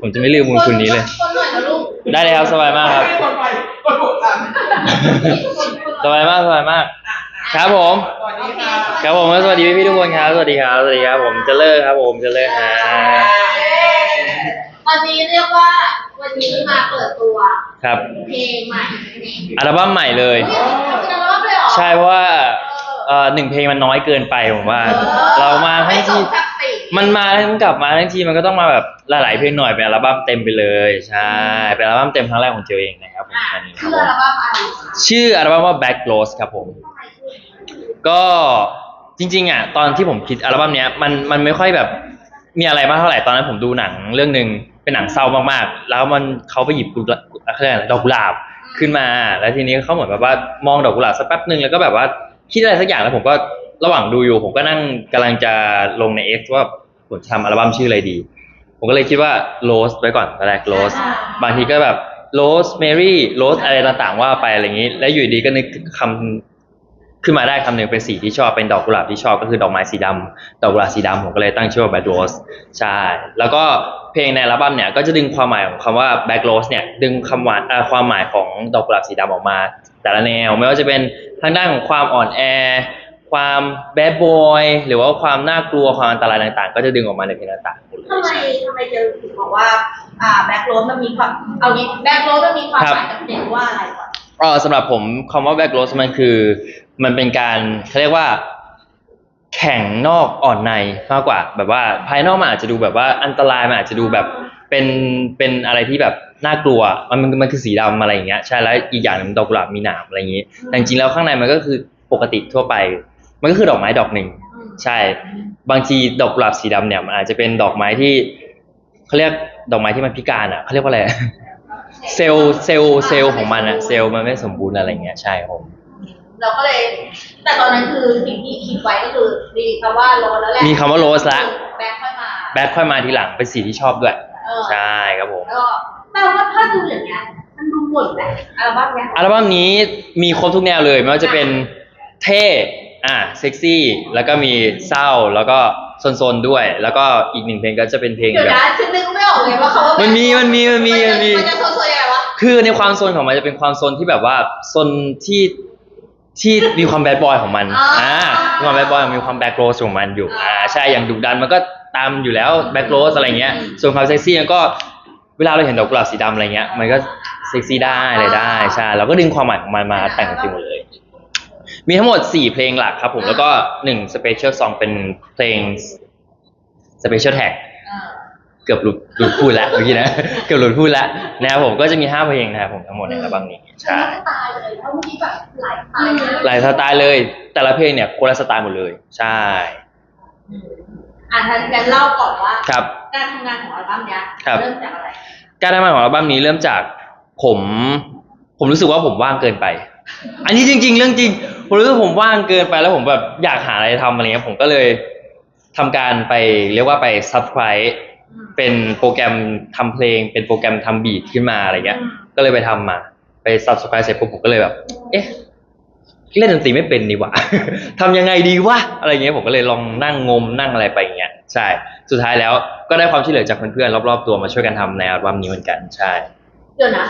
ผมจะไม่ลืมบุญคุณนี้เลย คนหน่อยนะลูกได้เลยครับสบายมากครับ คนไปคนบุกอะสบายมากสบายมาก ครับผม สวัสดีค่ะครับผมสวัสดีพี่ๆทุกคนครับ สวัสดีครับ สวัสดีครับ ผมเจะเลิกครับ ผมเจะเลิกฮะวันนี้เรียกว่าวันนี้มาเปิดตัวครับ เพลงใหม่อัลบั้มใหม่เลย เฮ้ยทำเป็นอัลบั้มเลยเหรอใช่เพราะว่า เอ่อหนึ่งเพลงมันน้อยเกินไปผมว่า เรามาทั้ไม่งสทีมศักดิ์ศรีมันมาทั้งกลับมาทั้งทีมันก็ต้องมาแบบหลายๆเพลงหน่อยเป็นอัลบั้มเต็มไปเลยใช่เป็นอัลบั้มเต็มครั้งแรกของเจลเองนะครับผมอะอันนี้คชื่รับอผมอัลบั้มอะไรคะชื่ออัลบั้มว่า Back Rose ครับผม ก็จริงๆอะตอนที่ผมคิดอัลบั้มเนี้ยมันมันไม่ค่อยแบบมีอะไรมากเท่าไหร่ตอนนั้นผมดูหนังเรื่องหนึ่งเป็นหนังเศร้ามากๆ แล้วมันเขาไปหยิบกุหลาบเขาเรียกอะไรดอกกุหลาบขึ้นมา แล้วทีนี้เขาเหมือนแบบว่ามองดอกกุหลาบสักแป๊บหนึ่งแล้วก็แบบว่า คิดอะไรสักอย่างแล้วผมก็ระหว่างดูอยู่ ผมก็นั่งกำลังจะลงใน X ว่าผมจะทำอัลบั้มชื่ออะไรดี ผมก็เลยคิดว่า Rose ไว้ก่อนตอนแรก Rose บางทีก็แบบ Rose Mary Rose อะไรต่างๆว่าไปอะไรอย่างนี้ แล้วอยู่ดีก็นึกคำขึ้นมาได้คำหนึ่งเป็นสีที่ชอบเป็นดอกกุหลาบที่ชอบก็คือดอกไม้สีดำดอกกุหลาบสีดำผมก็เลยตั้งชื่อว่า Bad Rose ใช่ แล้วก็เพลงในอัลบั้มเนี่ยก็จะดึงความหมายของคำว่า Bad Rose เนี่ยดึงคำหวานเอ่อความหมายของดอกกุหลาบสีดำออกมา แต่ละแนว ไม่ว่าจะเป็นทางด้านของความอ่อนแอ ความแบดบอยหรือว่าความน่ากลัวความอันตรายต่างๆ ก็จะดึงออกมาในเพลงต่างๆหมดเลยทำไมใช่ทำไมเจอถึงบอกว่าอ่าแบ็คโรสมันมีความเอางี้แบ็คโรสมันมีความหมายกับเพลงว่าอะไรก่อนเออสำหรับผมคำว่า back rose มันคือ มันเป็นการเขาเรียกว่าแข่งนอกอ่อนในมากกว่า แบบว่าภายนอกมันอาจจะดูแบบว่าอันตรายมันอาจจะดูแบบ เป็นเป็นอะไรที่แบบน่ากลัวมันมันมันคือสีดำอะไรอย่างเงี้ยใช่แล้วอีกอย่างหนึงดอกกุหลาบมีหนามอะไรอย่างงี้ แต่จริงๆแล้วข้างในมันก็คือปกติทั่วไป มันก็คือดอกไม้ดอกหนึ่งใช่ บางทีดอกกุหลาบสีดำเนี่ยมันอาจจะเป็นดอกไม้ที่เขาเรียกดอกไม้ที่มันพิการอะเขาเรียกว่าอะไร เซลล์เซลล์เซลล์ของมันอะเซลล์มันไม่สมบูรณ์อะไรเงี้ยใช่ครับผม เราก็เลย แต่ตอนนั้นคือสิ่งที่คิดไว้ก็คือมีคำว่าโรสแล้วแหละมีคำว่า rose ละ แบ็คค่อยมา แบ็คค่อยมาทีหลังเป็นสีที่ชอบด้วย เออใช่ครับผมแล้วก็แต่ว่าถ้าดูอย่างเงี้ยมันดูหมดแหละอัลบั้มเนี้ยอัลบั้มนี้มีครบทุกแนวเลยไม่ว่าจะเป็นเท่อะเซ็กซี่ แล้วก็มีเศร้าแล้วก็โซนๆด้วย แล้วก็อีกหนึ่งเพลงก็จะเป็นเพลงเดี๋ยวแบบ นะฉันนึกไม่ออกเลยว่าเขาว่ามัมันมีมันมีมันมีมันมี มันจะโซนๆยังไงวะคือในความโซนของมันจะเป็นความโซนที่แบบว่าโซนที่ที่มีความแบดบอยของมัน อ่ามีความแบดบอยมีความแบ็คโรสของมันอยู่ อ่า ใช่ อย่างดุดันมันก็ ตามอยู่แล้วแบ็คโรสอะไรเงี้ย ส่วนความเซ็กซี่มันก็เวลาเราเห็นดอกกุหลาบสีดำอะไรเงี้ย มันก็เซ็กซี่ได้อะไรได้ใช่เราก็ดึงความหมายของมันมาแต่งเพลงหมดเลย มีทั้งหมด 4 เพลงหลักครับผมแล้วก็1 special song เป็นเพลง special tag เกือบหลุดหลุดพูดแล้วเมื่อกี้นะเกือบหลุดพูดแล้วนะครับผมก็จะมีห้าเพลงนะครับผมทั้งหมดในอัลบั้มนี้ใช่ใช่สไตล์เลยเพราะเมื่อกี้แบบหลายสไตล์เลยหลายสไตล์เลย แต่ละเพลงเนี่ยคนละสไตล์หมดเลย ใช่ อะท่านงั้นเล่าก่อนว่า ครับ การทำงานของอัลบั้มเนี้ยครับ เริ่มจากอะไร การทำงานของอัลบั้มนี้เริ่มจากผม ผมรู้สึกว่าผมว่างเกินไป อันนี้จริง ๆ เรื่องจริง ผมรู้สึกผมว่างเกินไปแล้วผมแบบอยากหาอะไรทำอะไรเงี้ยผมก็เลยทำการไปเรียกว่าไปซับไ r i b e เป็นโปรแกรมทำเพลง เป็นโปรแกรมทำบีทขึ้นมาอะไรเงี้ย ก็เลยไปทำมา ไป subscribe เสร็จปุ๊บผมก็เลยแบบ เอ๊ะ เล่นดนตรีไม่เป็นนี่หว่า ทำยังไงดีวะอะไรเงี้ยผมก็เลยลองนั่งงมนั่งอะไรไปอย่างเงี้ยใช่ สุดท้ายแล้วก็ได้ความช่วยเหลือจากเพื่อนๆรอบๆตัวมาช่วยกันทำในอัลบั้มนี้เหมือนกันใช่ เดี๋ยวนะ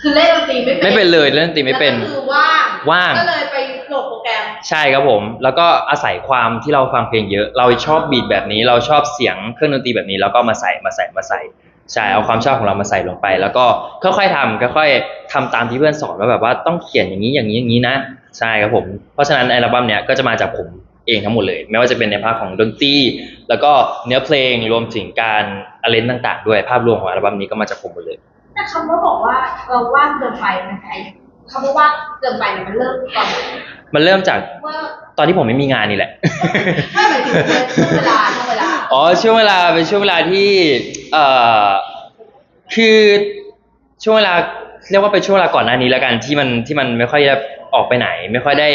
คือเล่นดนตรีไม่เป็นไม่เป็นเลยเล่นดนตรีไม่เป็น แล้วก็คือว่างว่าง ก็เลยไปโหลดโปรแกรม ใช่ครับผม แล้วก็อาศัยความที่เราฟังเพลงเยอะ เราชอบบีทแบบนี้ เราชอบเสียงเครื่องดนตรีแบบนี้ แล้วก็มาใส่มาใส่มาใส่ ใช่เอาความชอบของเรามาใส่ลงไป แล้วก็ค่อยๆทำค่อยๆทำตามที่เพื่อนสอนว่าแบบว่าต้องเขียนอย่างนี้อย่างนี้อย่างนี้นะใช่ครับผมเพราะฉะนั้นอัลบั้มเนี้ยก็จะมาจากผมเองทั้งหมดเลย ไม่ว่าจะเป็นในภาคของดนตรีแล้วก็เนื้อเพลงรวมถึงการอาเลนต่าง ๆ ด้วยภาพรวมของอัลบั้มนี้ก็มาจากผมหมดเลย แต่คำว่าบอกว่าเราว่างเกินไปมันใครคำว่าว่างเกินไปเนี่ยมันเริ่มตอนไหนมันเริ่มจากว่าตอนที่ผมไม่มีงานนี่แหละถ้าหมายถึงช่วงเวลาช่วงเวลา อ๋อช่วงเวลาเป็นช่วงเวลาที่เอ่อคือช่วงเวลาเรียกว่าเป็นช่วงเวลาก่อนหน้านี้แล้วกันที่มันที่มันไม่ค่อยได้ออกไปไหน ไม่ค่อยได้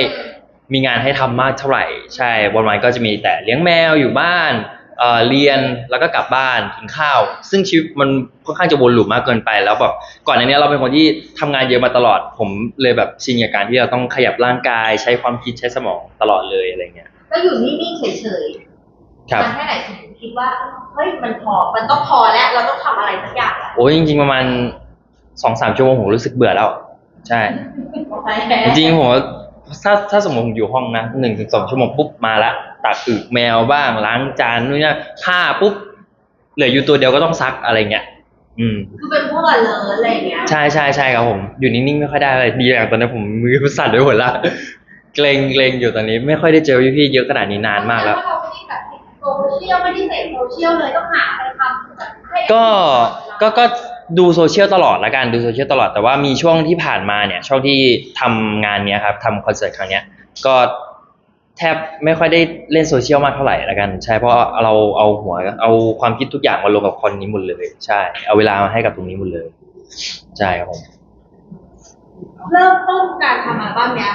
มีงานให้ทำมากเท่าไหร่ ใช่วันๆก็จะมีแต่เลี้ยงแมวอยู่บ้านเอ่อเรียนแล้วก็กลับบ้านกินข้าว ซึ่งชีวิตมันค่อนข้างจะวนลูปมากเกินไป แล้วแบบก่อนหน้านี้เราเป็นคนที่ทำงานเยอะมาตลอด ผมเลยแบบชินกับการที่เราต้องขยับร่างกายใช้ความคิดใช้สมองตลอดเลยอะไรเงี้ยแล้วอยู่นิ่งๆเฉย ครับ มันแค่ไหนถึงคิดว่าเฮ้ยมันพอมันต้องพอแล้วเราต้องทำอะไรสักอย่างแล้วโอ้ยจริงๆประมาณสองสามชั่วโมงผมรู้สึกเบื่อแล้ว ใช่จริงๆผมว่าถ้าถ้าสมมติผมอยู่ห้องนะหนึ่งถึงสองชั่วโมงปุ๊บมาละตักอึแมวบ้างล้างจานนู่นนี่ผ้าปุ๊บเหลืออยู่ตัวเดียวก็ต้องซักอะไรเงี้ยอืม คือเป็นพวกอะไรเลยอะไรอย่างเงี้ยใช่ใช่ใช่ครับผม อยู่นิ่งๆไม่ค่อยได้อะไรดีอย่างตอนนี้ผมมือสั่นไปหมดละเกรงเกรงอยู่ตอนนี้ ไม่ค่อยได้เจอพี่ๆเยอะขนาดนี้นานมากแล้วเราไม่ได้แบบ โซเชียลไม่ได้เสพโซเชียลเลยต้องหาอะไรทำแบบให้ก็ก็ก็ดูโซเชียลตลอดละกันดูโซเชียลตลอดแต่ว่ามีช่วงที่ผ่านมาเนี่ย ช่วงที่ทำงานเนี้ยครับทำคอนเสิร์ตครั้งเนี้ย ก็แทบไม่ค่อยได้เล่นโซเชียลมากเท่าไหร่ละกัน ใช่เพราะเราเอาหัวเอาความคิดทุกอย่างมาลงกับคอนนี้หมดเลย ใช่ เอาเวลามาให้กับตรงนี้หมดเลย ใช่ครับผม เริ่มต้นการทำอัลบั้มเนี้ย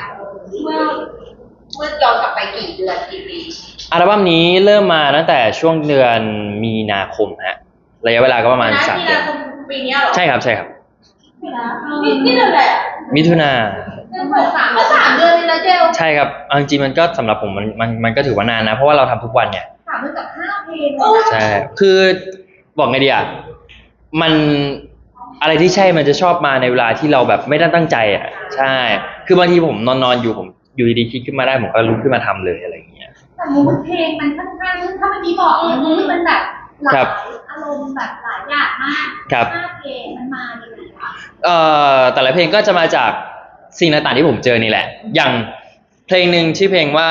เมื่อ เมื่อย้อนกลับไปกี่เดือนกี่ปีอัลบั้มนี้เริ่มมาตั้งแต่ช่วงเดือนมีนาคมฮะระยะเวลาก็ประมาณนะสามมีเดือนาคนมปีเนี้ยเหรอใช่ครับใช่ครับ นี่นี่เดือนอะไรอะมิถุนาเดือนสามก็สามเดือนเลยนะเจลใช่ครับเอาจริงๆมันก็สำหรับผมมันมันมันก็ถือว่านานนะ เพราะว่าเราทำทุกวันเนี่ย สามเดือนกับห้าเพลงเลยนะใช่ คือบอกไงดีอะ มันอะไรที่ใช่มันจะชอบมาในเวลาที่เราแบบไม่ได้ตั้งใจอะ ใช่ คือบางทีผมนอนนอนๆอยู่ผม อยู่ดีๆคิดขึ้นมาได้ผมก็ลุกขึ้นมาทำเลยอะไรอย่างเงี้ยแต่มูดเพลงมันค่อนข้างถ้าเมื่อกี้บอกเนี่ยมูดมันแบบหลาครัยบอารมณ์แบบหลายอย่างมากครับห้าเพลงมันมาในไหนวะเอ่อแต่ละเพลงก็จะมาจากสิ่งต่างๆที่ผมเจอนี่แหละ อย่างเพลงหนึ่งชื่อเพลงว่า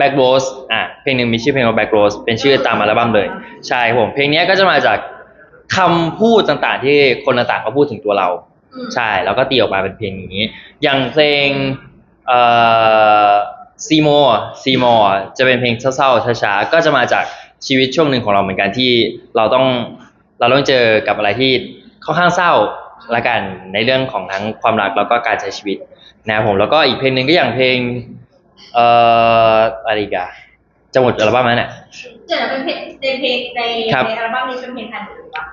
Back Rose อะเพลงหนึ่งมีชื่อเพลงว่า Back Rose เป็นชื่อตามอัลบั้มเลย ใช่ครับผม เพลงเนี้ยก็จะมาจากคำพูดต่างๆ ที่คนต่างๆเขาพูดถึงตัวเราอืมใช่ แล้วก็ตีออกมาเป็นเพลงนี้ อย่างเพลง เอ่อซีโมซีโมจะเป็นเพลงเศร้าๆช้าๆก็จะมาจากชีวิตช่วงหนึ่งของเราเหมือนกันที่เราต้องเราต้องเจอกับอะไรที่ค่อนข้างเศร้าละกันในเรื่องของทั้งความรักแล้วก็การใช้ชีวิตนะครับผมแล้วก็อีกเพลงหนึ่งก็อย่างเพลงเอ่ออะไรอีกอะจะหมดอัลบั้มนั้นเนี่ยเจอเป็นเพลงในเพลงในครับในอัลบั้มนี้เป็นเพลงไทยหมดเลยปะ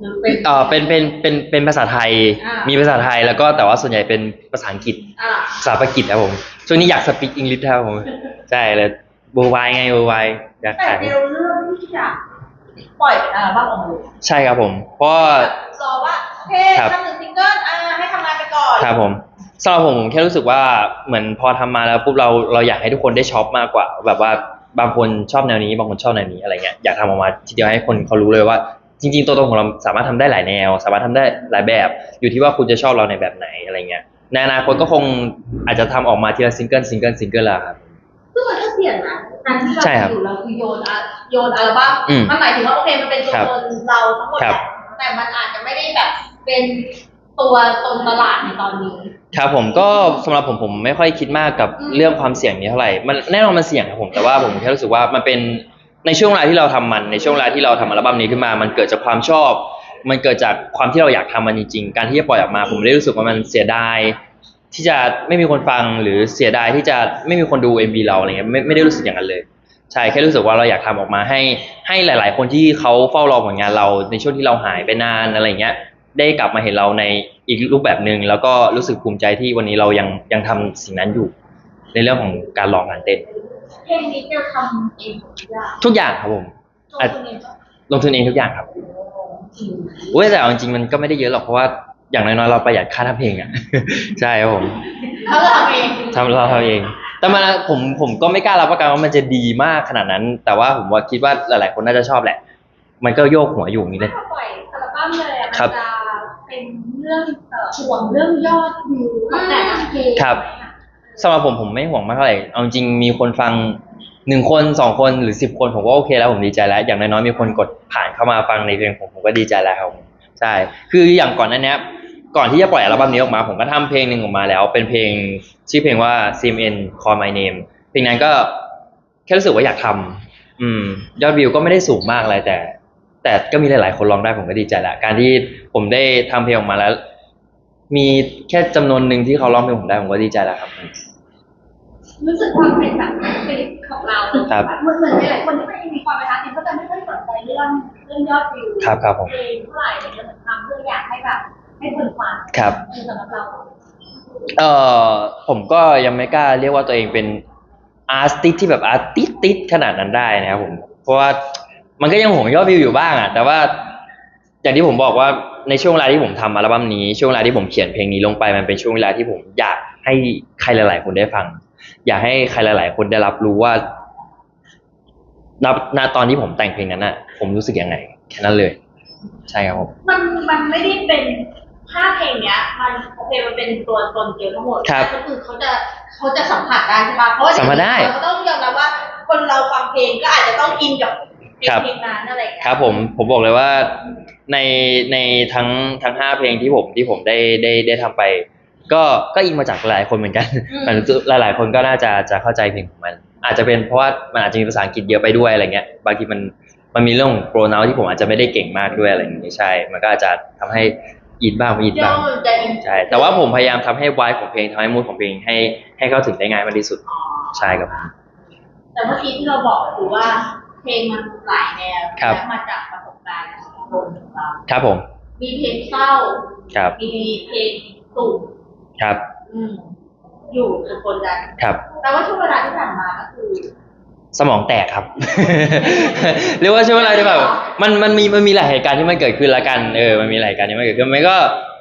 หรือเป็น เอ่อเป็นเป็นเป็นเป็นภาษาไทย อ่ามี มีภาษาไทยแล้วก็แต่ว่าส่วนใหญ่เป็นภาษาอังกฤษอ่าภาษาปากีสครับผมช่วงนี้อยากสปีกอังกฤษครับผมใช่เลยบูวายไงบูวายอยากแต่ขายเดียวเรื่องที่จะปล่อยเป็นอัลบั้มออกมาเลยใช่ครับผม เพราะว่า รอว่าโอเคครับ ทำหนึ่งซิงเกิลอ่าให้ทำงานไปก่อนครับผมสำหรับผมผมแค่รู้สึกว่าเหมือนพอทำมาแล้วปุ๊บเราเราอยากให้ทุกคนได้ช็อปมากกว่า แบบว่าบางคนชอบแนวนี้ บางคนชอบแนวนี้อะไรเงี้ยอยากทำออกมาทีเดียวให้คนเขารู้เลยว่า จริงๆ ตัวตนของเราสามารถทำได้หลายแนว สามารถทำได้หลายแบบ อยู่ที่ว่าคุณจะชอบเราในแบบไหนอะไรเงี้ยในอนาคตก็คงอาจจะทำออกมาทีละซิงเกิลซิงเกิลซิงเกิลละครับซึ่งมันก็เสี่ยงนะการที่เราใช่ครับอยู่เราคือโยนอะโยนอัลบั้มอืมมันหมายถึงว่าโอเคมันเป็นตัวครับตนเราทั้งหมดคแหรับละแต่มันอาจจะไม่ได้แบบเป็นตัวตนตลาดในตอนนี้ครับผมก็สำหรับผมผมไม่ค่อยคิดมากกับอืมเรื่องความเสี่ยงนี้เท่าไหร่มันแน่นอนมันเสี่ยงครับผมแต่ว่าผมแค่รู้สึกว่ามันเป็น ในช่วงเวลาที่เราทำมันในช่วงเวลาที่เราทำอัลบั้มนี้ขึ้นมา มันเกิดจากความชอบ มันเกิดจากความที่เราอยากทำมันจริงๆ การที่จะปล่อยออกมา ผมไม่ได้รู้สึกว่ามันเสียดายที่จะไม่มีคนฟังหรือเสียดายที่จะไม่มีคนดู MV เราอะไรเงี้ยไม่ไม่ได้รู้สึกอย่างนั้นเลยใช่แค่รู้สึกว่าเราอยากทำออกมาให้ให้หลาย ๆ คนที่เขาเฝ้ารอผลงานเราในช่วงที่เราหายไปนานอะไรเงี้ยได้กลับมาเห็นเราในอีกรูปแบบหนึ่งแล้วก็รู้สึกภูมิใจที่วันนี้เรายังยังทำสิ่งนั้นอยู่ ในเรื่องของการรองงานเต้น เพลงนี้จะทำเองทุกอย่างทุกอย่างครับผมตัวอะคุณเองก็ลงทุนเองทุกอย่างครับโอ้ยแต่เอาจริงๆมันก็ไม่ได้เยอะหรอกเพราะว่าอย่างน้อยๆเราประหยัดค่าทำเพลงอะ ใช่ครับผมเขาก็ทำเองทำเราทำเอง แต่มันผมผมก็ไม่กล้ารับประกันว่ามันจะดีมากขนาดนั้น แต่ว่าผมว่าคิดว่าหลายๆคนน่าจะชอบแหละ มันก็โยกหัวอยู่อย่างนี้เลยถ้าปล่อยอัลบั้มเลยอะครัมับนจะเป็นเรื่องเอ่อห่วงเรื่องยอดวิวของแต่ละเพลงครับ สำหรับผมผมไม่ห่วงมากเท่าไหร่เอาจริงมีคนฟังหนึ่งคนสองคนหรือสิบคนผมก็โอเคแล้วผมดีใจแล้ว อย่างน้อยๆมีคนกดผ่านเข้ามาฟังในเพลงผมผมก็ดีใจแล้วครับใช่คืออย่างก่อนหนั้นเนี้ยก่อนที่จะปล่อยอัลบั้มนี้ออกมา ผมก็ทำเพลงหนึ่งออกมาแล้ว เป็นเพลงชื่อเพลงว่า CMN Call My Name เพลงนั้นก็แค่รู้สึกว่าอยากทำอืม ยอดวิวก็ไม่ได้สูงมากอะไรแต่ แต่ก็มีหลาย ๆ คนร้องได้ผมก็ดีใจละการที่ผมได้ทำเพลงออกมาแล้ว มีแค่จำนวนหนึ่งที่เขาร้องเพลงผมได้ผมก็ดีใจแล้วครับ รู้สึกว่าเป็นแบบคลิปของเราครับเหมือนเหมือนหลายๆคนที่มันมีความประทับใจก็จะไม่ค่อยสนใจเรื่องเรื่องยอดวิวครับครับผมเพลงเท่าไหร่อะไรเงี้ยเหมือนทำเพื่ออยากให้แบบให้คนฟังครับคือสำหรับเราเอ่อผมก็ยังไม่กล้าเรียกว่าตัวเองเป็นอาร์ติสที่แบบอาร์ติสติสขนาดนั้นได้นะครับผมเพราะว่ามันก็ยังหวงยอดวิวอยู่บ้างอะแต่ว่าอย่างที่ผมบอกว่าในช่วงเวลาที่ผมทำอัลบั้มนี้ช่วงเวลาที่ผมเขียนเพลงนี้ลงไปมันเป็นช่วงเวลาที่ผมอยากให้ใครหลาย ๆ คนได้ฟัง อยากให้ใครหลาย ๆ คนได้รับรู้ว่าณณตอนที่ผมแต่งเพลงนั้นน่ะผมรู้สึกยังไง แค่นั้นเลย ใช่ครับผม มันมันไม่ได้เป็นถ้าเพลงเนี้ย มันโอเคมันเป็นตัวตนเกียวทั้งหมดครับก็คือเขาจะเขาจะสัมผัสได้ใช่ปะเพราะว่าสัมผัสได้เราก็ต้องยอมรับว่า คนเราฟังเพลงก็อาจจะต้องอินกับเพลงครับเพลงนั้นอะไรอย่างเงี้ยครับ ผมผมบอกเลยว่าในในทั้งทั้งห้าเพลงที่ผมที่ผมได้ได้ได้ทำไป ก็ก็อิงมาจากหลายคนเหมือนกันมันหลายหลาย ๆ คนก็น่าจะจะเข้าใจเพลงของมัน อาจจะเป็นเพราะว่ามันอาจจะมีภาษาอังกฤษเยอะไปด้วยอะไรเงี้ยบางทีมันมันมีเรื่องโปรนาที่ผมอาจจะไม่ได้เก่งมากด้วยอะไรอย่างงี้ใช่ มันก็อาจจะทำให้อินบ้างไม่อินเดี๋ยวบ้างมันจะอินใช่แต่ว่าผมพยายามทำให้วายของเพลงทำให้มูดของเพลงให้ให้เข้าถึงได้ง่ายมากที่สุดอ๋อใช่ครับผมแต่เมื่อกี้ที่เราบอกคือว่าเพลงมันหลายแนวครับและมาจากประสบการณ์ของคนของเราครับผม มีเพลงเศร้าครับมีเพลงสุข ครับ อืมอยู่ทุกคนกันครับ แต่ว่าช่วงเวลาที่ผ่านมาก็คือ สมองแตกครับ เรียกว่าช่วงเวลาที่แบบมันมันมีมันมีหลายเหตุการณ์ที่มันเกิดขึ้นละกันเออมันมีหลายเหตุการณ์ที่มันเกิดขึ้นมันก็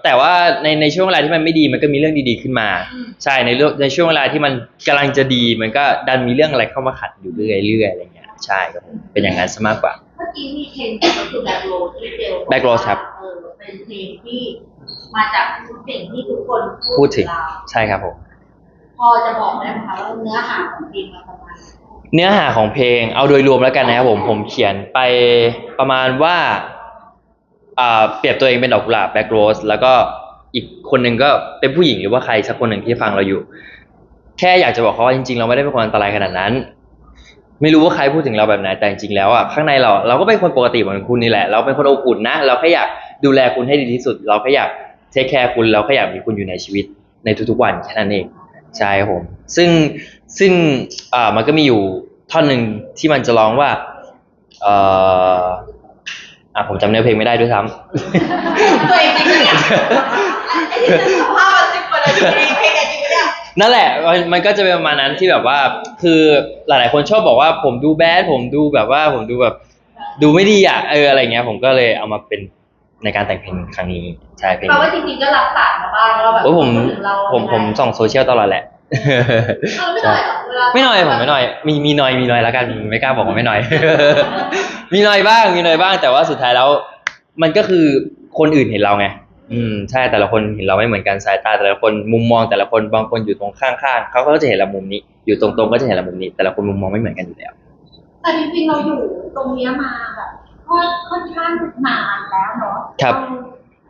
แต่ว่าในในช่วงเวลาที่มันไม่ดีมันก็มีเรื่องดีๆขึ้นมา อืม ใช่ในเรื่องในช่วงเวลาที่มันกำลังจะดีมันก็ดันมีเรื่องอะไรเข้ามาขัดอยู่เรื่อยๆเรื่อยๆอะไรเงี้ยใช่ครับผมเป็นอย่างนั้นซะมากกว่า เมื่อกี้มีเพลงก็คือแบ็คโรสที่เจล Black Rose ครับ เออเป็นเพลงที่ มาจากสิ่งที่ทุกคนพูดถึงเราใช่ครับผมพอจะบอกได้ไหมคะว่าเนื้อหาของเพลงมันประมาณไหนเนื้อหาของเพลงเอาโดยรวมแล้วกันนะครับผมผมเขียนไปประมาณว่าอ่าเปรียบตัวเองเป็นดอกกุหลาบแบ็กโรสแล้วก็อีกคนหนึ่งก็เป็นผู้หญิงหรือว่าใครสักคนหนึ่งที่ฟังเราอยู่ แค่อยากจะบอกเขาว่าจริงๆ เราไม่ได้เป็นคนอันตรายขนาดนั้น ไม่รู้ว่าใครพูดถึงเราแบบไหนแต่จริงๆแล้วอะข้างในเราเราก็เป็นคนปกติเหมือนคุณนี่แหละ เราเป็นคนอบอุ่นนะ เราแค่อยากดูแลคุณให้ดีที่สุด เราแค่อยาก เทคแคร์คุณเราแค่อยากมีคุณอยู่ในชีวิตในทุกๆวันแค่นั้นเองใช่ครับผม ซึ่งซึ่งอ่ามันก็มีอยู่ท่อนหนึ่งที่มันจะร้องว่าเอ่ออะผมจำเนื้อเพลงไม่ได้ด้วยซ้ำตัวเองจริงปะเนี่ยไอ้ที่จะสัมภาษณ์มาสิบกว่านาทีเพลงจริงปะเนี่ยนั่นแหละมันมันก็จะเป็นประมาณนั้นที่แบบว่า คือหลาย ๆ คนชอบบอกว่าผมดูแบดผมดูแบบว่าผมดูแบบ ดูไม่ดีอะเอออะไรเงี้ย ผมก็เลยเอามาเป็น ในการแต่งเพลงครั้งนี้ใช่เพลงแปลนี้ว่าจริงๆก็รับสารมาบ้างแล้วแบบโอ้ยผมพูดถึงเราผมผมส่องโซเชียลตลอดแหละเออไม่หน่อยเหรอเวลาไม่น้อยผมไม่น้อย มีมีน้อยมีน้อยแล้วกันไม่กล้าบอกว่าไม่น้อย มีน้อยบ้างมีน้อยบ้าง แต่ว่าสุดท้ายแล้ว มันก็คือคนอื่นเห็นเราไงอืมใช่แต่ละคนเห็นเราไม่เหมือนกันสายตาแต่ละคนมุมมองแต่ละคนบางคนอยู่ตรงข้างๆเขาก็จะเห็นเรามุมนี้ อยู่ตรงๆก็จะเห็นเรามุมนี้ แต่ละคนมุมมองไม่เหมือนกันอยู่แล้วแต่จริงๆเราอยู่ตรงเนี้ยมาแบบ ก็ค่อนข้างนานแล้วเนาะครับเา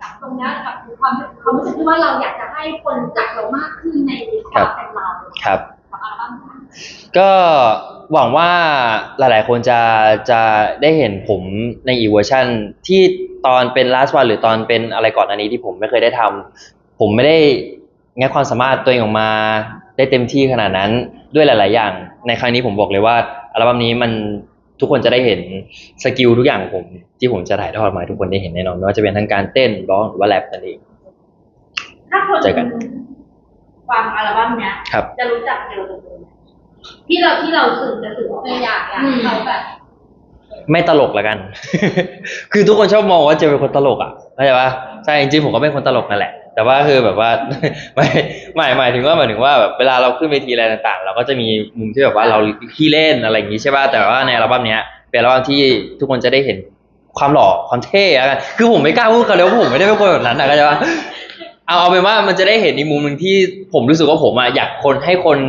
กับตรงเนี้ยกับความความรู้สึกที่ว่าเราอยากจะให้คนรู้จักเรามากขึ้นในความเป็นเราครับ กับอัลบั้มนี้ก็หวังว่าหลายๆ คนจะจะได้เห็นผมในอีกเวอร์ชันที่ตอนเป็น last one หรือตอนเป็นอะไรก่อนอันนี้ที่ผมไม่เคยได้ทำผมไม่ได้งัดความสามารถตัวเองออกมาได้เต็มที่ขนาดนั้นด้วยหลาย ๆ อย่าง ในครั้งนี้ผมบอกเลยว่าอัลบั้มนี้มัน ทุกคนจะได้เห็นสกิลทุกอย่างของผม ที่ผมจะถ่ายทอดมาให้ทุกคนได้เห็นแน่นอนไม่ว่าจะเป็นทั้งการเต้นร้องหรือว่าแรปนั่นเอง ถ้าคนเจอกัน ฟังอัลบั้มเนี้ยครับ จะรู้จักเจลตรงไหนที่เราที่เราสื่อจะสื่อว่าเอออยากอยากให้เขาแบบไม่ตลกละกัน คือทุกคนชอบมองว่าเจมเป็นคนตลกอะเข้าใจปะใช่จริงๆผมก็เป็นคนตลกนั่นแหละ แต่ว่าคือแบบว่า ไม่หมายหมายถึงว่าหมายถึงว่าแบบเวลาเราขึ้นเวทีอะไรต่างๆ เราก็จะมีมุมที่แบบว่าเราขี้เล่นอะไรอย่างงี้ใช่ป่ะแต่ว่าในอัลบั้มเนี้ยเป็นอัลบั้มที่ทุกคนจะได้เห็นความหล่อความเท่อะกันคือผมไม่กล้าพูดกันเลยว่าผมไม่ได้เป็นคนแบบนั้นอะเข้าใจปะเอาเอาเป็นว่ามันจะได้เห็นในมุมหนึ่งที่ผมรู้สึกว่าผมอะอยากคนให้คน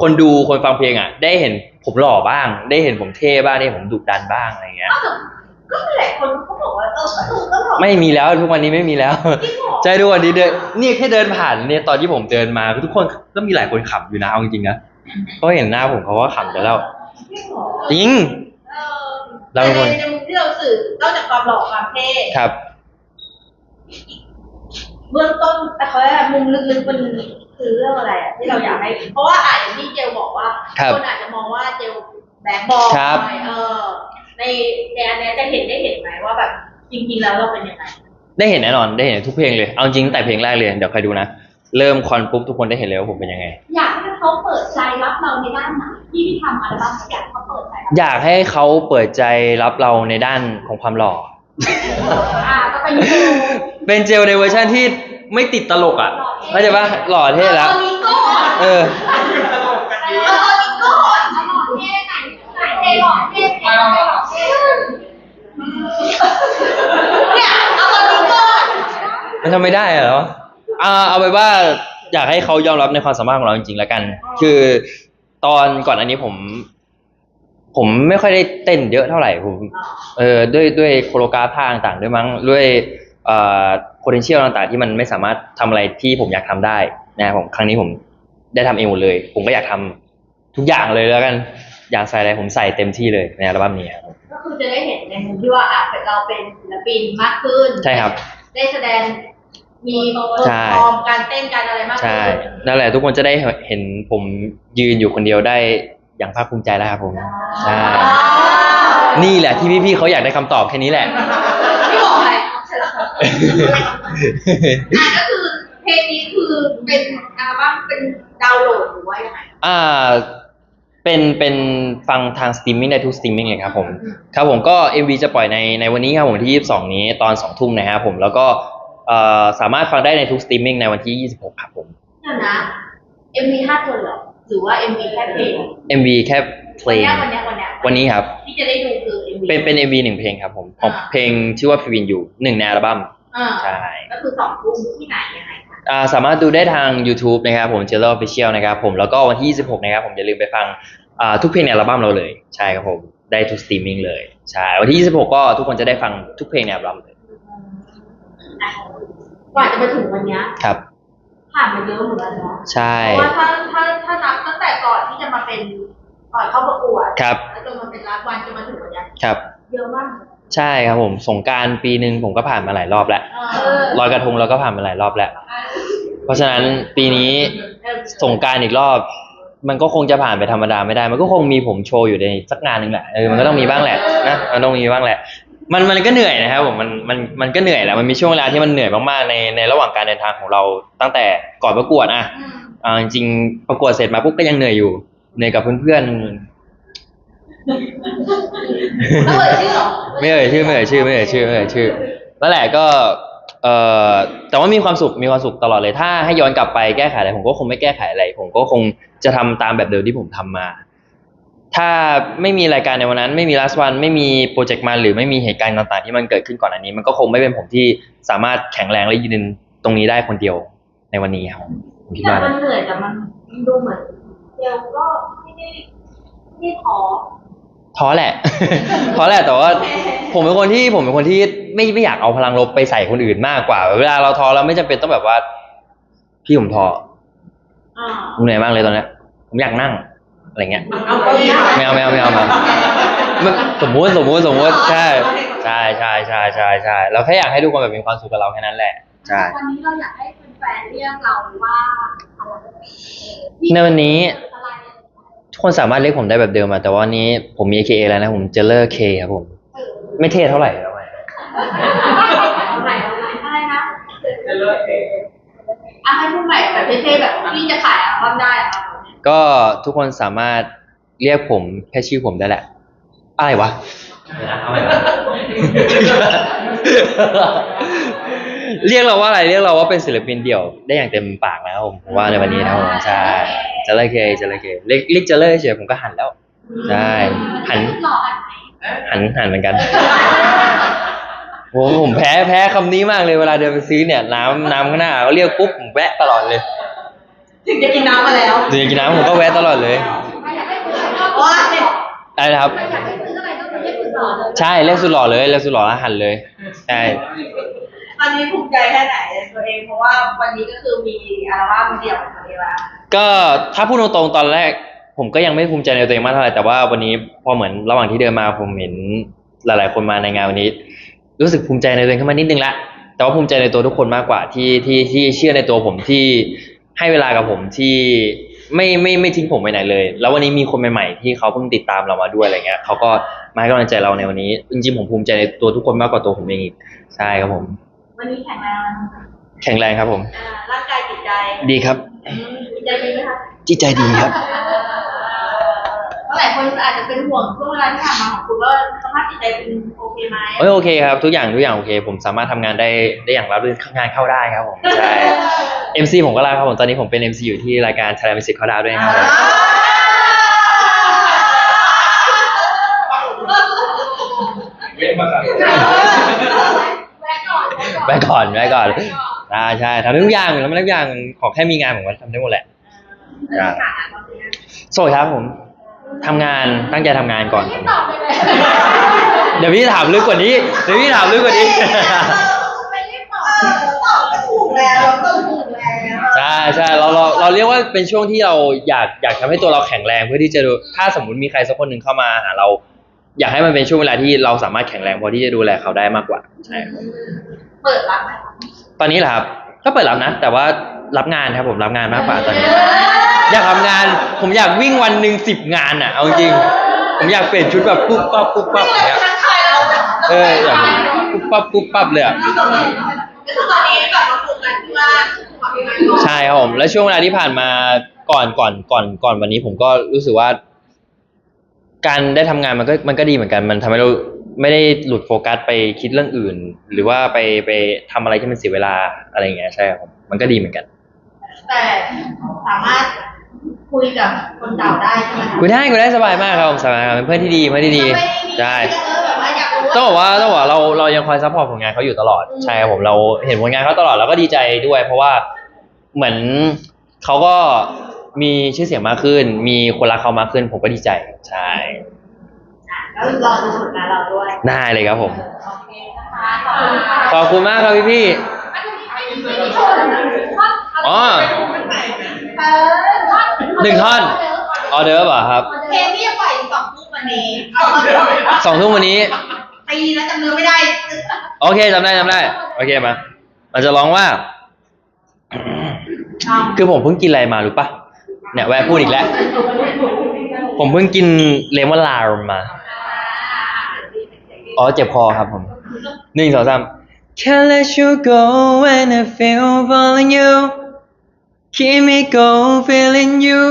คนดูคนฟังเพลงอะได้เห็นผมหล่อบ้าง ได้เห็นผมเท่บ้างได้เห็นผมดุดันบ้างอะไรอย่างเงี้ย ก็แบบก็หลายคนเขาบอกว่าเออก็ถูกก็หลอกไม่มีแล้วทุกวันนี้ไม่มีแล้วจริงเหรอใช่ทุกวันนี้เดินเนี่ยแค่เดินผ่านเนี่ยตอนที่ผมเดินมาทุกคนก็มีหลายคนขำอยู่นะเอาจริงๆนะเขาเห็นหน้าผมเขาก็ขำไปแล้วจริงเหรอจริงเออเราเป็นคนในในมุมที่เราสื่อนอกจากความหล่อความเท่ครับเบื้องต้นแต่เขาเรียกอะไรมุมลึกๆมันคือเรื่องอะไรอะที่เราอยากให้ เพราะว่าอาจจะที่เจลบอกว่าครับคนอาจจะมองว่าเจลแบดบอยครับเออ ในในอันเนี้ยจะเห็นได้เห็นไหมว่าแบบจริงๆแล้วเราเป็นยังไงได้เห็นแน่นอนได้เห็นทุกเพลงเลย เอาจริงแต่เพลงแรกเลยเดี๋ยวใครดูนะ เริ่มคอนปุ๊บทุกคนได้เห็นเลยว่าผมเป็นยังไง อยากให้เขาเปิดใจรับเราในด้านไหนที่ที่ทำอัลบั้มอยากให้เขาเปิดใจรับอยากให้เขาเปิดใจรับเราในด้านของความหล่อ อ่าก็เป็นโชว์เป็นเจลในเวอร์ชันที่ไม่ติดตลกอะเข้าใจปะหล่อเท่แล้ว ตอนนี้ก็หอนเออเออตอนนี้ก็หอน หล่อเท่ไหนไหนเท่หล่อเท่เท่หล่อเท่เนี่ยเอาตอนนี้ก็หอนมันทำไม่ได้เหรออ่าเอาไปนว่าอยากให้เขายอมรับในความสามารถของเราจริงๆแล้วกัน คือตอนก่อนอันนี้ผม ผมไม่ค่อยได้เต้นเยอะเท่าไหร่ผมเออด้วยด้วยโคโรกราฟท่าต่างๆด้วยมั้งด้วยเอ่อ potential ต่างๆที่มันไม่สามารถทำอะไรที่ผมอยากทำได้นะครับผมครั้งนี้ผมได้ทำเองหมดเลย ผมก็อยากทำทุกอย่างเลยแล้วกัน อยากใส่อะไรผมใส่เต็มที่เลยในอัลบั้มนี้ครับ ก็คือจะได้เห็นในมุมที่ว่าอะเราเป็นศิลปินมากขึ้นใช่ครับ ได้แสดงมีเปอร์ใช่ฟอร์มการเต้นการอะไรมากใช่ขึ้นนั่นแหละทุกคนจะได้เห็นผมยืนอยู่คนเดียวได้อย่างภาคภูมิใจแล้วครับผมใช่นี่แหละที่พี่ๆเขาอยากได้คำตอบแค่นี้แหละพี่บอกอะไรใช่แล้วอะก็คือเพลงนี้คือเป็นอัลบั้มเป็นดาวน์โหลดหรือว่ายังไงอ่า เป็นเป็นฟังทางสตรีมมิ่งได้ทุกสตรีมมิ่งเลยครับผมครับผมก็ MV จะปล่อยในในวันนี้ครับผมที่ 22 นี้ตอน 2 ทุ่มนะครับผมแล้วก็เอ่อสามารถฟังได้ในทุกสตรีมมิ่งในวันที่ 26 ครับผม เดี๋ยวนะ MV ห้าคนเหรอหรือว่า MV แค่เพลง MV แค่เพลวันงเนี้ยวันเนี้ยวันเนี้ยวันนี้ครับ ที่จะได้ดูคือ MV เป็นเป็น MV หนึ่งเพลงครับผมของอ่าเพลงชื่อว่าพิวินอยู่หนึ่งในอัลบั้มอ่าใช่ ก็คือสองทุ่มที่ไหนยังไงคะ อ่าสามารถดูได้ทาง YouTube นะครับผม j e l l o Official นะครับผมแล้วก็วันที่ 26 นะครับผมอย่าลืมไปฟังอ่าทุกเพลงในอัลบั้มเราเลย ใช่ครับผม ได้ทุกสตรีมมิ่งเลย ใช่ วันที่ 26 ก็ทุกคนจะได้ฟังทุกเพลงในอัลบั้มเลยอะกว่าจะมาถึงวันเนี้ยครับ ผ่านมาเยอะเหมือนกันเนาะใช่ เพราะว่าถ้าถ้าถ้านับตั้งแต่ก่อนที่จะมาเป็นก่อนเข้าประกวดครับ แล้วจนมาเป็นรักวันจนมาถึงวันเนี้ยครับ เยอะมาก ใช่ครับผมสงกรารปีหนึ่งผมก็ผ่านมาหลายรอบแล้วเออลอยกระทงเราก็ผ่านมาหลายรอบแล้ว เพราะฉะนั้นปีนี้สงกรารอีกรอบ มันก็คงจะผ่านไปธรรมดาไม่ได้ มันก็คงมีผมโชว์อยู่ในสักงานหนึ่งแหละเออมันก็ต้องมีบ้างแหละนะมันต้องมีบ้างแหละ มันมันก็เหนื่อยนะครับผมมันมันมันก็เหนื่อยแหละมันมีช่วงเวลาที่มันเหนื่อยมากๆในในระหว่างการเดินทางของเราตั้งแต่ก่อนประกวดอะอืมอ่าจริงๆประกวดเสร็จมาปุ๊บก็ยังเหนื่อยอยู่เหนื่อยกับเพื่อนแล้วเอ่ยชื่อเหรอๆไม่เอ่ยชื่อไม่เอ่ยชื่อไม่เอ่ยชื่อไม่เอ่ยชื่อนั่นแหละก็เอ่อแต่ว่ามีความสุขมีความสุขตลอดเลย ถ้าให้ย้อนกลับไปแก้ไขอะไรผมก็คงไม่แก้ไขอะไร ผมก็คงจะทำตามแบบเดิมที่ผมทำมา ถ้าไม่มีรายการในวันนั้น ไม่มี last one ไม่มีโปรเจกต์มาหรือไม่มีเหตุการณ์ต่างๆ ที่มันเกิดขึ้นก่อนอันนี้ มันก็คงไม่เป็นผมที่สามารถแข็งแรงและยืนตรงนี้ได้คนเดียวในวันนี้ครับผมคิดแต่ว่ามันนะเหนื่อยแต่มันดูเหมือนเดี๋ยวก็ไม่ได้ไม่ได้ท้อ ท้อแหละ ท้อแหละแต่ว่าผมเป็นคนที่ผมเป็นคนที่ไม่ไม่อยากเอาพลังลบไปใส่คนอื่นมากกว่า เวลาเราท้อเราไม่จำเป็นต้องแบบว่า พี่ผมท้ออ่าผมเหนื่อยมากเลยตอนเนี้ยผมอยากนั่งอะไรเงี้ยเอาเก้าอี้ไม่เอาไม่เอาไม่เอาไม่เอาไม่สมมุติสมมุติสมมุติใช่ใช่ใช่ใช่ใช่ใช่เราแค่อยากให้ทุกคนแบบมีความสุขกับเราแค่นั้นแหละใช่วันนี้เราอยากให้แฟนๆเรียกเราว่าอะไรในวันนี้อะไร ทุกคนสามารถเรียกผมได้แบบเดิมอะแต่ว่าวันนี้ผมมี AKA แล้วนะ ผมเจเลอร์เคครับผม ไม่เท่เท่าไหร่แล้วไงเอาใหม่เอาใหม่อะไรนะจะเลิกเองอะให้พูดใหม่แบบเท่ๆแบบที่จะขายอัลบั้มได้อะครับก็ทุกคนสามารถเรียกผมแค่ชื่อผมได้แหละอะไรวะเรียกเราว่าอะไรเรียกเราว่าเป็นศิลปินเดี่ยวได้อย่างเต็มปากแล้วผมผมว่าในวันนี้นะผมใช่เจเลอร์เคเจเลอร์เคเรียกเรียกเจเลอร์เฉยผมก็หันแล้ว ใช่ หัน หล่ออันไหนหันหันเหมือนกันโหผมแพ้แพ้คำนี้มากเลยเวลาเดินไปซื้อเนี่ย น้ำน้ำข้างหน้าเขาเรียกปุ๊บผมแวะตลอดเลยถึงจะกินน้ำมาแล้วเดินกินน้ำผมก็แวะตลอดเลยใครอยากให้ซื้ออะไรก็โอ้ยอะไรนะครับใครอยากให้ซื้ออะไรก็คือให้ซื้อหล่อเลย ใช่เรียกสุดหล่อเลยเรียกสุดหล่อแล้วหันเลย ใช่ ตอนนี้ภูมิใจแค่ไหนในตัวเองเพราะว่าวันนี้ก็คือมีอัลบั้มเดี่ยวของตัวเองล้วก็ถ้าพูดตรงๆตอนแรก ผมก็ยังไม่ภูมิใจในตัวเองมากเท่าไหร่แต่ว่าวันนี้พอเหมือนระหว่างที่เดินมาผมเห็นหลาย ๆ คนมาในงานวันนี้ รู้สึกภูมิใจในตัวเองขึ้นมานิดนึงละแต่ว่าภูมิใจในตัวทุกคนมากกว่าที่ที่ที่เชื่อในตัวผมที่ให้เวลากับผมที่ไม่ไม่ไม่ทิ้งผมไปไหนเลย แล้ววันนี้มีคนใหม่ๆที่เขาเพิ่งติดตามเรามาด้วยอะไรเงี้ยเขาก็มาให้กำลังใจเราในวันนี้จริงๆผมภูมิใจในตัวทุกคนมากกว่าตัวผมเองอีกใช่ครับผม วันนี้แข็งแรงแล้วนะคะแข็งแรงครับผม อ่าร่างกายจิตใจใจดีครับจิตใจดีไหมคะจิตใจดีครับ เพราะหลายคนอาจจะเป็นห่วงช่วงเวลาที่ผ่านมาของคุณว่าสภาพจิตใจคุณโอเคไหมเอ้ยโอเคครับ ทุกอย่างทุกอย่างโอเค ผมสามารถทำงานได้ได้อย่างรับรื่นงานเข้าได้ครับผมใช่ MC ผมก็รับครับผมตอนนี้ผมเป็น MC อยู่ที่รายการ Thailand Music เข้าดาวด้วยนะครับผมเว้นมาครับแวะก่อน ไว้ก่อนไว้ก่อนใช่ใช่ทำทุกอย่างแล้วทุกอย่างขอแค่มีงานผมก็ทำได้หมดแหละเออค่ะตอนนี้โสดครับผมทำงานตั้งใจทำงานก่อนรีบตอบไปเลยเดี๋ยวพี่ถามลึกกว่านี้เดี๋ยวพี่ถามลึกกว่านี้ ไปรีบตอบเออตอบก็ถูกแล้วตอบถูกแล้วใช่ใช่เราเราเราเรียกว่าเป็นช่วงที่เราอยากอยากทำให้ตัวเราแข็งแรงเพื่อที่จะดูถ้าสมมติมีใครสักคนหนึ่งเข้ามาหาเรา อยากให้มันเป็นช่วงเวลาที่เราสามารถแข็งแรงพอที่จะดูแลเขาได้มากกว่าใช่ครับ เปิดรับไหมคะตอนนี้เหรอครับ ก็เปิดรับนะ แต่ว่ารับงานครับผมรับงานมากกว่าตอนนี้ อยากทำงาน ผมอยากวิ่งวันหนึ่งสิบงานอะ เอาจริง ผมอยากเปลี่ยนชุดแบบปุ๊บปั๊บปุ๊บปั๊บอย่างเงี้ย ทักทายเราแบบเอออยากปุ๊บปั๊บปุ๊บปั๊บเลยอะ ก็คือตอนนี้กลับมาโฟกัสที่ว่าขอพี่ไม้ก่อนใช่ครับผมแล้วช่วงเวลาที่ผ่านมาก่อนก่อนก่อนก่อนวันนี้ผมก็รู้สึกว่า การได้ทำงานมันก็มันก็ดีเหมือนกัน มันทำให้เรา ไม่ได้หลุดโฟกัสไปคิดเรื่องอื่น หรือว่าไปไปทำอะไรที่มันเสียเวลาอะไรอย่างเงี้ยใช่ครับผมมันก็ดีเหมือนกันแต่สามารถคุยกับคนเก่าได้ใช่ไหมคะคุยได้คุยได้สบายมากครับผมสบายครับเป็นเพื่อนที่ดีเพื่อนที่ดีใช่เออแบบว่าอยากรู้ต้องบอกว่าต้องบอกว่าเราเรายังคอยซัพพอร์ตผลงานเขาอยู่ตลอดใช่ครับผมเราเห็นผลงานเขาตลอดเราก็ดีใจด้วย เพราะว่าเหมือนเขาก็มีชื่อเสียงมากขึ้น มีคนรักเขามากขึ้น ผมก็ดีใจใช่ แล้วรอดูผลงานเราด้วยได้เลยครับผม โอเคนะคะขอบคุณค่ะขอบคุณมากครับพี่พี่อันนี้ไม่ไม่มีโชว์ท่อนๆอ๋อ เออท่อนหนึ่งท่อน ออเดอร์ป่ะครับเพลงที่จะปล่อยสองทุ่มวันนี้เอามาสองทุ่มวันนี้ ตีแล้วจำเนื้อไม่ได้โอเคจำได้จำได้ โอเคมาเราจะร้องว่า คือผมเพิ่งกินอะไรมารู้ปะเนี่ยแวะพูดอีกแล้ว ผมเพิ่งกินเลมอนลาวมา อ๋อเจ็บคอครับผมหนึ่งสองสาม Can't let you go when I feel falling you Keep me go feeling you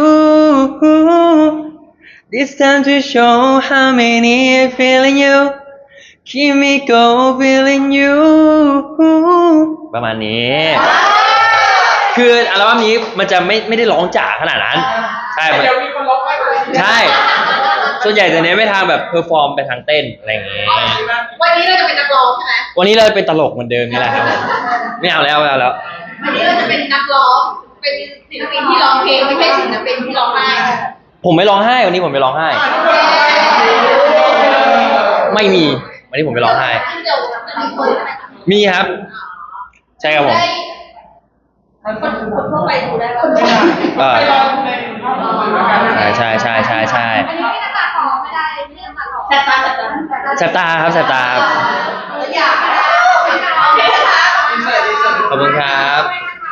This time to show how many I feeling you Keep me go feeling you ประมาณนี้ คืออัลบั้มนี้มันจะไม่ไม่ได้ร้องจ๋าขนาดนั้น ใช่มันเดี๋ยวมีคนร้องไห้ไปใช่ ส่วนใหญ่จะเน้นไปทางแบบเพอร์ฟอร์มไปทางเต้นอะไรอย่างเงี้ยวันนี้เราจะเป็นนักร้องใช่ไหมวันนี้เราเป็นตลกเหมือนเดิมนี่แหละครับผมไม่เอาแล้วไม่เอาแล้ว วันนี้เราจะเป็นนักร้อง เป็นศิลปินที่ร้องเพลงไม่ใช่ศิลปินที่ร้องไห้ผมไม่ร้องไห้วันนี้ผมไม่ร้องไห้ ไม่มีวันนี้ผมไม่ร้องไห้ เดี๋ยวจะมีคนใช่ไหมคะมีครับ ใช่ครับผมคนคนทั่วไปดูได้ว่าเออไปลองเพลงเข้ามาแล้วกันนะใช่ใช่ใช่ใช่ใช่ อันนี้ไม่ได้ตัด แต่ตาแต่ตาแสบตาครับแสบตาครับ อยากโอเคนะคะอินเสิร์ตอินเสิร์ตขอบคุณครับไม่ได้